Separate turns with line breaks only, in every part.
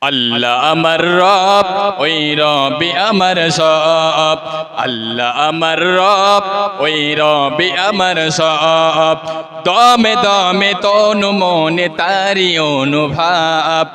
আল্লাহ আমার রব, ওই রবি আমার সব। আল্লাহ আমার রব, ওই রবি আমার সব। দমে দমে তনু মনে তারি অনুভাব।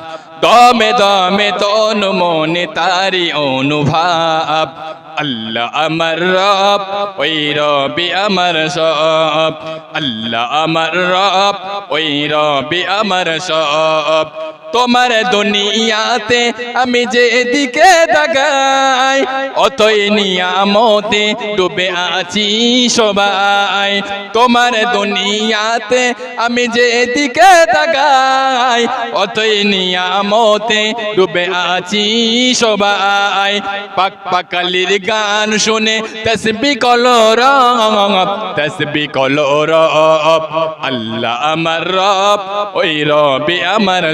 দমে দমে তনু মনে তারি অনুভাব। আল্লাহ আমার রব, ওই রবি আমার সব। আল্লাহ আমার রব, ওই রবি আমার সব। তোমার দুনিয়াতে আমি যে দিকে তাকাই, অতই নিয়ামতে ডুবে আছি সবাই। তোমার দুনিয়াতে আমি যে দিকে তাকাই, অতই নিয়ামতে ডুবে আছি সবাই। পাক পাকালির গান শুনে তসবি কলো রব, তসবি কলো রব। আল্লাহ আমার রব, ওই রবি আমার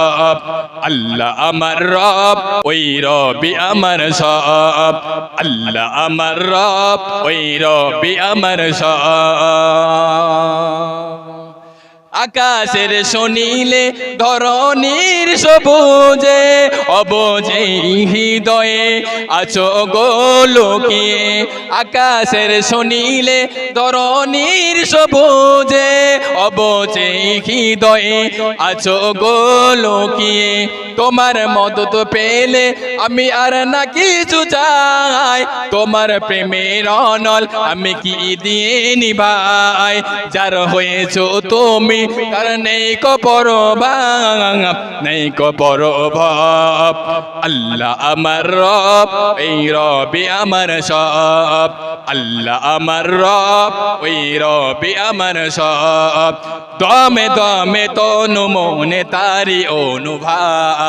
সব আল্লাহ আমার রব ওই রবি আমার সব আল্লাহ আমার রব ওই রবি আমার সব আকাশের শুনিলে ধরনীর সবুজে অবজে হৃদয়ে আছো গোলকে আকাশের শুনিলে ধরনীর সবুজে অবজে হৃদয়ে আছো গোলকিয়ে তোমার মদত পেলে আমি আর না কিছু চাই। তোমার প্রেমের অনল আমি কি দিয়ে নিভাই যার হয়েছো তুমি, তার নেই কপর নেই কপর আল্লাহ আমার রব, এই রবি আমার সব। আল্লাহ আমার রব, ওই রবি আমার সব। দমে দমে তনু মনে তারি অনুভাব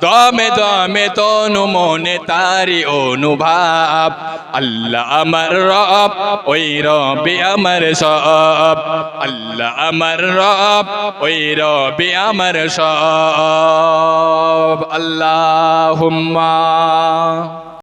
দমে দমে তনু মনে তারি অনুভাব। আল্লাহ আমার রব, ওই রবি আমার সব। আল্লাহ আমার রব, ওই রবি আমার সব। আল্লাহুম্মা।